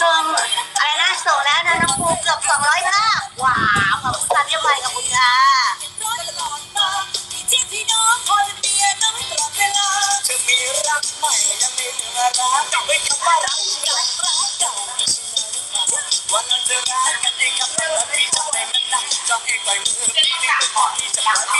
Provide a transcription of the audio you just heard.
ส่งอะไรนะส่งแล้วนะน้องภูเกือบสองร้อยภาพว้าวขอบคุณครับเรียบร้อยกับคุณค่ะเธมีรักใหม่ยังไม่เหลือรักกับไปคำว่ารักรักรักก่วันนั้นจะรักกันอีกคำนั้ที่ะมันรักจ้ไปมือพี่ขอที่จะรัก